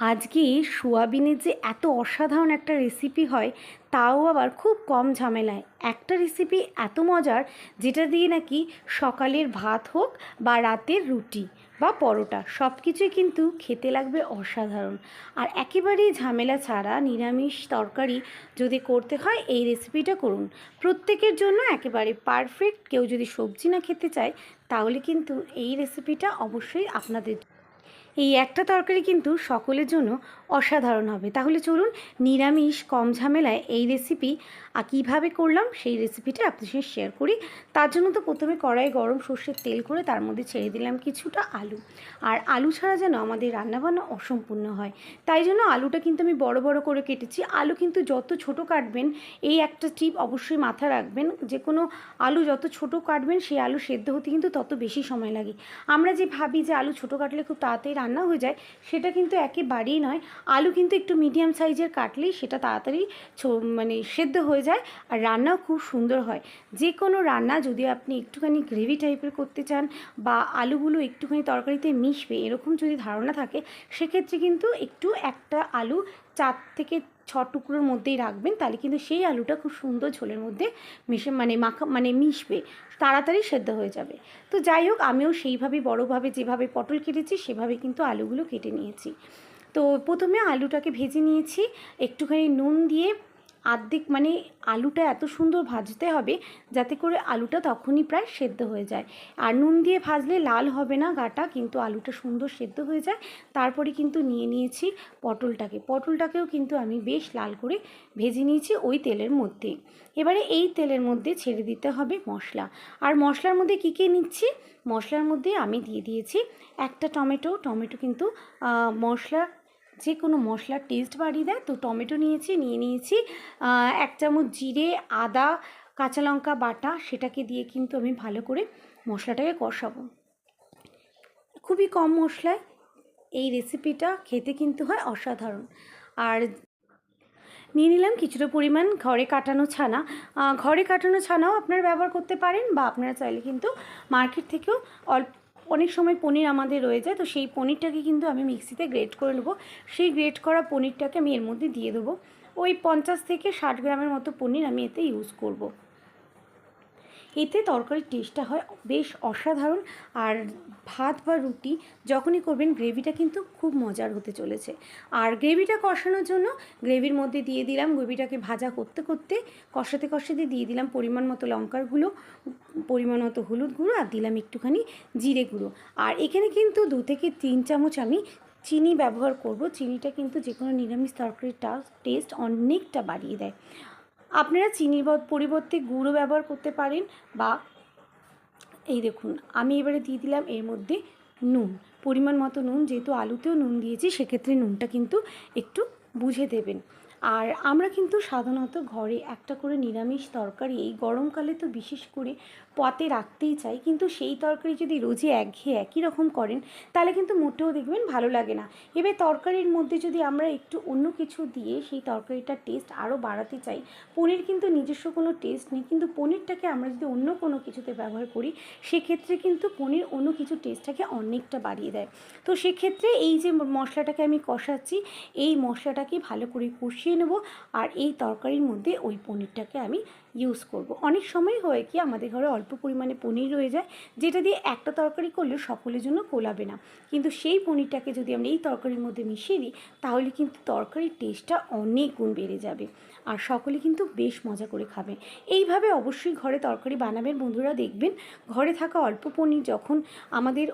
আজকে সোয়াবিনের যে এত অসাধারণ একটা রেসিপি হয়, তাও আবার খুব কম ঝামেলায়। একটা রেসিপি এত মজার, যেটা দিয়ে নাকি সকালের ভাত হোক বা রাতের রুটি বা পরোটা সব কিছুই কিন্তু খেতে লাগবে অসাধারণ। আর একেবারেই ঝামেলা ছাড়া নিরামিষ তরকারি যদি করতে হয়, এই রেসিপিটা করুন। প্রত্যেকের জন্য একেবারে পারফেক্ট কেউ যদি সবজি না খেতে চায়, তাহলে কিন্তু এই রেসিপিটা অবশ্যই আপনাদের এই একটা তরকারি কিন্তু সকলের জন্য অসাধারণ হবে। তাহলে চলুন নিরামিষ কম ঝামেলায় এই রেসিপি কীভাবে করলাম সেই রেসিপিটা আপনার সঙ্গে শেয়ার করি। তার জন্য তো প্রথমে কড়াই গরম সর্ষের তেল করে তার মধ্যে ছেড়ে দিলাম কিছুটা আলু। আর আলু ছাড়া যেন আমাদের রান্নাবান্না অসম্পূর্ণ হয়। তাই জন্য আলুটা কিন্তু আমি বড় বড় করে কেটেছি। আলু কিন্তু যত ছোট কাটবেন, এই একটা টিপ অবশ্যই মাথায় রাখবেন। যে কোনো আলু যত ছোট কাটবেন, সেই আলু সেদ্ধ হতে কিন্তু তত বেশি সময় লাগে। আমরা যে ভাবি যে আলু ছোট কাটলে খুব তাড়াতাড়ি রান্না হয়ে যায়, সেটা কিন্তু একেবারেই নয়। আলু কিন্তু একটু মিডিয়াম সাইজের কাটলেই সেটা তাড়াতাড়ি মানে সেদ্ধ হয়ে যায় আর রান্নাও খুব সুন্দর হয়। যে কোনো রান্না যদি আপনি একটুখানি গ্রেভি টাইপের করতে চান বা আলুগুলো একটুখানি তরকারিতে মিশবে, এরকম যদি ধারণা থাকে, সেক্ষেত্রে কিন্তু একটু একটা আলু চার থেকে ছ টুকরোর মধ্যেই রাখবেন, তাহলে কিন্তু সেই আলুটা খুব সুন্দর ঝোলের মধ্যে মিশে মানে মাখা মানে মিশবে, তাড়াতাড়ি সেদ্ধ হয়ে যাবে। তো যাই হোক, আমিও সেইভাবে বড়োভাবে যেভাবে পটল কেটেছি, সেভাবে কিন্তু আলুগুলো কেটে নিয়েছি। তো প্রথমে আলুটাকে ভেজে নিয়েছি, একটুখানি নুন দিয়ে আর্ধেক মানে আলুটা এত সুন্দর ভাজতে হবে যাতে করে আলুটা তখনই প্রায় সেদ্ধ হয়ে যায়। আর নুন দিয়ে ভাজলে লাল হবে না গাটা, কিন্তু আলুটা সুন্দর সেদ্ধ হয়ে যায়। তারপরে কিন্তু নিয়ে নিয়েছি পটলটাকে। পটলটাকেও কিন্তু আমি বেশ লাল করে ভেজে নিয়েছি ওই তেলের মধ্যে। এবারে এই তেলের মধ্যে ছেড়ে দিতে হবে মশলা। আর মশলার মধ্যে কী কী নিচ্ছি? মশলার মধ্যে আমি দিয়ে দিয়েছি একটা টমেটো। টমেটো কিন্তু মশলা যে কোনো মশলার টেস্ট বাড়িয়ে দেয়। তো টমেটো নিয়েছি, নিয়ে নিয়েছি। এক চামচ জিরে, আদা, কাঁচা লঙ্কা বাটা, সেটাকে দিয়ে কিন্তু আমি ভালো করে মশলাটাকে কষাবো। খুবই কম মশলায় এই রেসিপিটা খেতে কিন্তু হয় অসাধারণ। আর নিয়ে নিলাম কিছুটা পরিমাণ ঘরে কাটানো ছানা। ঘরে কাটানো ছানাও আপনারা ব্যবহার করতে পারেন বা আপনারা চাইলে কিন্তু মার্কেট থেকেও অল্প অনেক সময় পনির আমাদের রয়ে যায়, তো সেই পনিরটাকে কিন্তু আমি মিক্সিতে গ্রেট করে নেব সেই গ্রেট করা পনিরটাকে আমি এর মধ্যে দিয়ে দেবো ওই পঞ্চাশ থেকে ষাট গ্রামের মতো পনির আমি এতে ইউজ করব। এতে তরকারির টেস্টটা হয় বেশ অসাধারণ আর ভাত বা রুটি যখনই করবেন গ্রেভিটা কিন্তু খুব মজার হতে চলেছে। আর গ্রেভিটা কষানোর জন্য গ্রেভির মধ্যে দিয়ে দিলাম গ্রেভিটাকে ভাজা করতে করতে কষাতে কষাতে দিয়ে দিলাম পরিমাণ মতো লঙ্কার গুঁড়ো, পরিমাণ মতো হলুদ গুঁড়ো আর দিলাম একটুখানি জিরে গুঁড়ো। আর এখানে কিন্তু দু থেকে তিন চামচ আমি চিনি ব্যবহার করব। চিনিটা কিন্তু যে কোনো নিরামিষ তরকারির টেস্ট অনেকটা বাড়িয়ে দেয়। আপনারা চিনির পরিবর্তে গুঁড়ো ব্যবহার করতে পারেন বা এই দেখুন, আমি এবারে দিয়ে দিলাম এর মধ্যে নুন। পরিমাণ মতো নুন, যেহেতু আলুতেও নুন দিয়েছি, সেক্ষেত্রে নুনটা কিন্তু একটু বুঝে দেবেন। আর আমরা কিন্তু সাধারণত ঘরে একটা করে নিরামিষ তরকারি, এই গরমকালে তো বিশেষ করে পতে রাখতেই চাই, কিন্তু সেই তরকারি যদি রোজই একঘেয়ে একই রকম করেন, তাহলে কিন্তু মোটেও দেখবেন ভালো লাগে না। এবার তরকারির মধ্যে যদি আমরা একটু অন্য কিছু দিয়ে সেই তরকারিটার টেস্ট আরও বাড়াতে চাই, পনির কিন্তু নিজস্ব কোনো টেস্ট নেই, কিন্তু পনিরটাকে আমরা যদি অন্য কোনো কিছুতে ব্যবহার করি, সেক্ষেত্রে কিন্তু পনির অন্য কিছু টেস্টটাকে অনেকটা বাড়িয়ে দেয়। তো সেক্ষেত্রে এই যে মশলাটাকে আমি কষাচ্ছি, এই মশলাটাকে ভালো করে কষিয়ে নেব, আর এই তরকারির মধ্যে ওই পনিরটাকে আমি ইউজ করব। অনেক সময় হয় কি, আমাদের ঘরে অল্প পরিমাণে পনির রয়ে যায়, যেটা দিয়ে একটা তরকারি করলে সকলের জন্য কোলাবে না। কিন্তু সেই পনিরটাকে যদি আমরা এই তরকারির মধ্যে মিশিয়ে দিই, তাহলে কিন্তু তরকারির টেস্টটা অনেক গুণ বেড়ে যাবে। আর সকলে কিন্তু বেশ মজা করে খাবে। এইভাবে অবশ্যই ঘরে তরকারি বানাবেন বন্ধুরা, দেখবেন ঘরে থাকা অল্প পনির যখন আমাদের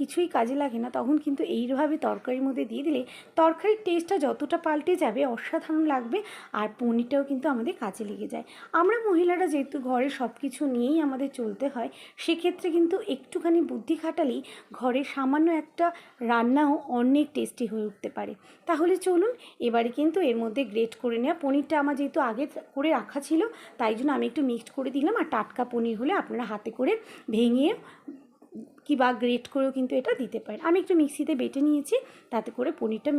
কিছুই কাজে লাগে না, তখন কিন্তু এইভাবে তরকারির মধ্যে দিয়ে দিলে তরকারির টেস্টটা যতটা পাল্টে যাবে অসাধারণ লাগবে আর পনিরটাও কিন্তু আমাদের কাজে লেগে যায়। আমরা মহিলারা যেহেতু ঘরে সব কিছু নিয়েই আমাদের চলতে হয়, সেক্ষেত্রে কিন্তু একটুখানি বুদ্ধি খাটালেই ঘরে সামান্য একটা রান্নাও অনেক টেস্টি হয়ে উঠতে পারে। তাহলে চলুন, এবারে কিন্তু এর মধ্যে গ্রেট করে নেওয়া পনিরটা আমার যেহেতু আগে করে রাখা ছিল, তাই জন্য আমি একটু মিক্সড করে দিলাম আর টাটকা পনির হলে আপনারা হাতে করে ভেঙে কি বা গ্রেট করেও কিন্তু এটা দিতে পারেন। আমি একটু মিক্সিতে বেটে নিয়েছি, তাতে করে পনিরটা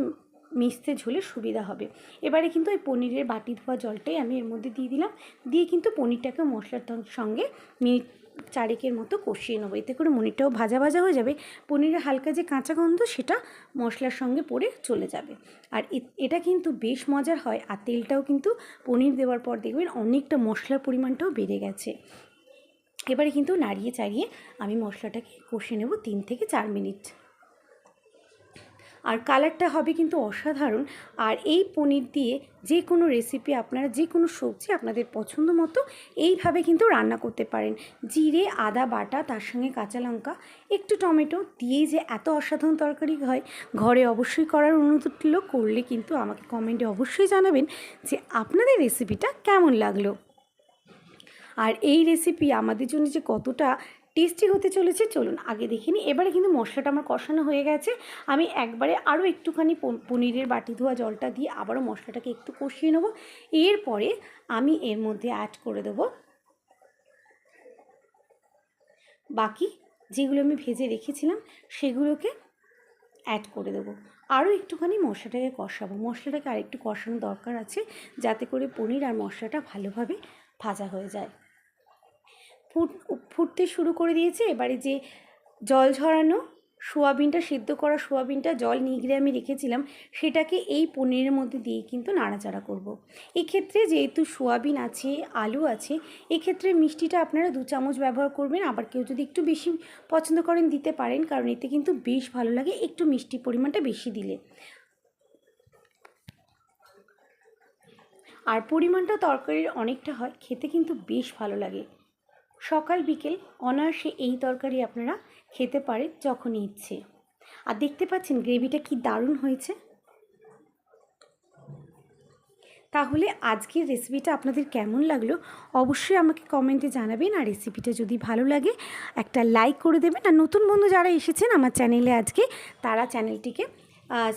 মিশতে ঝোলে সুবিধা হবে। এবারে কিন্তু ওই পনিরের বাটি ধোয়া জলটাই আমি এর মধ্যে দিয়ে দিলাম। দিয়ে কিন্তু পনিরটাকে মশলার সঙ্গে মিনিট চারেকের মতো কষিয়ে নেব। এতে করে পনিরটাও ভাজা ভাজা হয়ে যাবে। পনিরের হালকা যে কাঁচা গন্ধ, সেটা মশলার সঙ্গে পড়ে চলে যাবে। আর এটা কিন্তু বেশ মজার হয়। আর তেলটাও কিন্তু পনির দেওয়ার পর দেখবেন অনেকটা মশলার পরিমাণটাও বেড়ে গেছে। এবারে কিন্তু নাড়িয়ে চাড়িয়ে আমি মশলাটাকে কষে নেব তিন থেকে চার মিনিট। আর কালারটা হবে কিন্তু অসাধারণ। আর এই পনির দিয়ে যে কোনো রেসিপি আপনারা, যে কোনো সবজি আপনাদের পছন্দ মতো এইভাবে কিন্তু রান্না করতে পারেন। জিরে, আদা বাটা, তার সঙ্গে কাঁচা লঙ্কা, একটু টমেটো দিয়েই যে এত অসাধারণ তরকারি হয়, ঘরে অবশ্যই করার অনুরোধ করলে কিন্তু আমাকে কমেন্টে অবশ্যই জানাবেন যে আপনাদের রেসিপিটা কেমন লাগল। আর এই রেসিপি আমাদের জন্য যে কতটা টেস্টি হতে চলেছে, চলুন আগে দেখে নিই। এবারে কিন্তু মশলাটা আমার কষানো হয়ে গেছে। আমি একবারে আরও একটুখানি পন- পনিরের বাটি ধোয়া জলটা দিয়ে আবারও মশলাটাকে একটু কষিয়ে নেব। এরপরে আমি এর মধ্যে অ্যাড করে দেবো বাকি যেগুলো আমি ভেজে রেখেছিলাম, সেগুলোকে অ্যাড করে দেবো। আরও একটুখানি মশলাটাকে কষাবো। মশলাটাকে আরেকটু কষানো দরকার আছে, যাতে করে পনির আর মশলাটা ভালোভাবে ভাজা হয়ে যায়। ফুট, ফুটতে শুরু করে দিয়েছে। এবারে যে জল ঝরানো সোয়াবিনটা, সিদ্ধ করা সোয়াবিনটা জল নিগড়ে আমি রেখেছিলাম, সেটাকে এই পনিরের মধ্যে দিয়ে কিন্তু নাড়াচাড়া করব। এক্ষেত্রে যেহেতু সোয়াবিন আছে, আলু আছে, এক্ষেত্রে মিষ্টিটা আপনারা দু চামচ ব্যবহার করবেন। আবার কেউ যদি একটু বেশি পছন্দ করেন, দিতে পারেন, কারণ এতে কিন্তু বেশ ভালো লাগে একটু মিষ্টি পরিমাণটা বেশি দিলে। আর পরিমাণটা তরকারির অনেকটা হয়, খেতে কিন্তু বেশ ভালো লাগে। সকাল বিকেল অনায়াসে এই তরকারি আপনারা খেতে পারেন যখনই ইচ্ছে। আর দেখতে পাচ্ছেন গ্রেভিটা কি দারুণ হয়েছে। তাহলে আজকের রেসিপিটা আপনাদের কেমন লাগল অবশ্যই আমাকে কমেন্টে জানাবেন। আর রেসিপিটা যদি ভালো লাগে, একটা লাইক করে দেবেন। আর নতুন বন্ধু যারা এসেছেন আমার চ্যানেলে আজকে, তারা চ্যানেলটিকে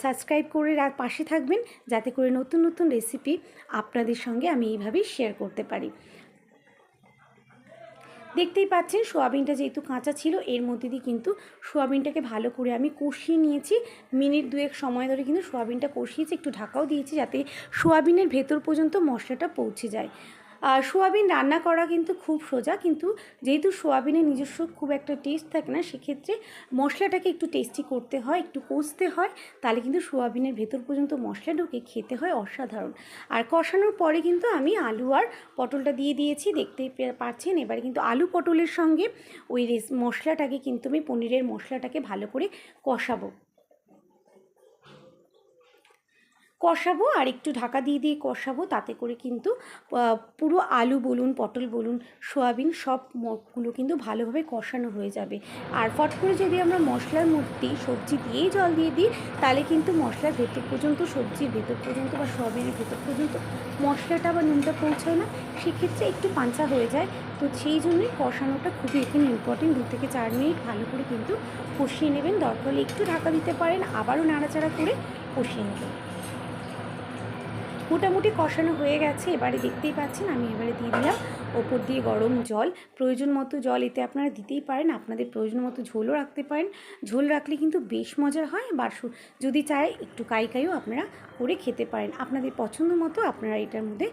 সাবস্ক্রাইব করে পাশে থাকবেন। যাতে করে নতুন নতুন রেসিপি আপনাদের সঙ্গে আমি এইভাবেই শেয়ার করতে পারি। দেখতেই পাচ্ছেন সোয়াবিনটা যেহেতু কাঁচা ছিল, এর মধ্যে দিয়ে কিন্তু সোয়াবিনটাকে ভালো করে আমি কষিয়ে নিয়েছি। মিনিট দুয়েক সময় ধরে কিন্তু সোয়াবিনটা কষিয়েছি, একটু ঢাকাও দিয়েছি যাতে সোয়াবিনের ভেতর পর্যন্ত মশলাটা পৌঁছে যায়। সোয়াবিন রান্না করা কিন্তু খুব সোজা, কিন্তু যেহেতু সোয়াবিনের নিজস্ব খুব একটা টেস্ট থাকে না, সেক্ষেত্রে মশলাটাকে একটু টেস্টি করতে হয়, একটু কষতে হয়, তাহলে কিন্তু সোয়াবিনের ভেতর পর্যন্ত মশলা ঢুকে খেতে হয় অসাধারণ। আর কষানোর পরে কিন্তু আমি আলু আর পটলটা দিয়ে দিয়েছি দেখতেই পে- পাচ্ছেন? এবারে কিন্তু আলু পটলের সঙ্গে ওই রেস মশলাটাকে কিন্তু আমি পনিরের মশলাটাকে ভালো করে কষাবো। কষাবো আর একটু ঢাকা দিয়ে দিয়ে কষাবো। তাতে করে কিন্তু পুরো আলু বলুন, পটল বলুন, সোয়াবিন সব মগুলো কিন্তু ভালোভাবে কষানো হয়ে যাবে। আর ফট করে যদি আমরা মশলার মধ্যেই সবজি দিয়েই জল দিয়ে দিই, তাহলে কিন্তু মশলার ভেতর পর্যন্ত সবজির ভেতর পর্যন্ত বা সোয়াবিনের ভেতর পর্যন্ত মশলাটা বা নুনটা পৌঁছায় না। সেক্ষেত্রে একটু পাঞ্চা হয়ে যায়। তো সেই জন্যই কষানোটা খুবই এখানে ইম্পর্টেন্ট দু থেকে চার মিনিট ভালো করে কিন্তু কষিয়ে নেবেন। দরকার হলে একটু ঢাকা দিতে পারেন। আবারও নাড়াচাড়া করে কষিয়ে নেবেন। মোটামুটি কষানো হয়ে গেছে, এবারে দেখতেই পাচ্ছেন, আমি এবারে দিয়ে দিলাম। ওপর দিয়ে গরম জল, প্রয়োজন মতো জল এতে আপনারা দিতেই পারেন, আপনাদের প্রয়োজন মতো ঝোলও রাখতে পারেন। ঝোল রাখলে কিন্তু বেশ মজার হয়, বা যদি চায় একটু কাই কাইও আপনারা করে খেতে পারেন। আপনাদের পছন্দ মতো আপনারা এটার মধ্যে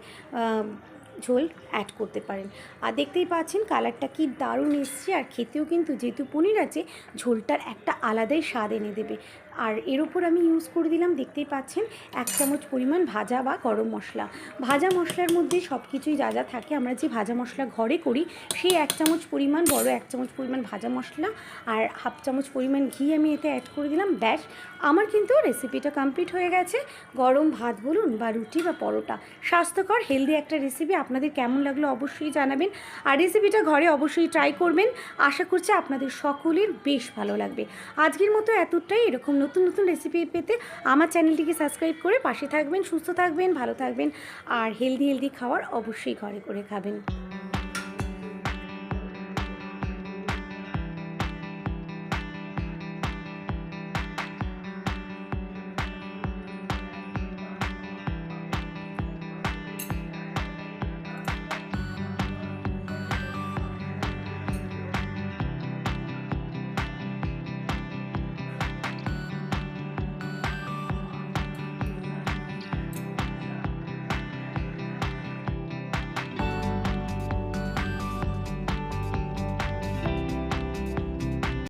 ঝোল অ্যাড করতে পারেন। আর দেখতেই পাচ্ছেন কালারটা কি দারুণ এসছে, আর খেতেও কিন্তু যেহেতু পনির আছে, ঝোলটার একটা আলাদাই স্বাদ এনে দেবে। আর এর ওপর আমি ইউজ করে দিলাম, দেখতেই পাচ্ছেন, এক চামচ পরিমাণ ভাজা বা গরম মশলা। ভাজা মশলার মধ্যে সব কিছুই যা যা থাকে আমরা যে ভাজা মশলা ঘরে করি, সেই এক চামচ পরিমাণ, বড় এক চামচ পরিমাণ ভাজা মশলা আর হাফ চামচ পরিমাণ ঘি আমি এতে অ্যাড করে দিলাম, ব্যাস। আমার কিন্তু রেসিপিটা কমপ্লিট হয়ে গেছে। গরম ভাত বলুন বা রুটি বা পরোটা, স্বাস্থ্যকর হেলদি একটা রেসিপি আপনাদের কেমন লাগল অবশ্যই জানাবেন। আর রেসিপিটা ঘরে অবশ্যই ট্রাই করবেন। আশা করছি আপনাদের সকলের বেশ ভালো লাগবে। আজকের মতো এতটাই। এরকম নতুন নতুন রেসিপি পেতে আমার চ্যানেলটিকে সাবস্ক্রাইব করে পাশে থাকবেন, সুস্থ থাকবেন, ভালো থাকবেন আর হেলদি হেলদি খাওয়ার অবশ্যই ঘরে করে খাবেন।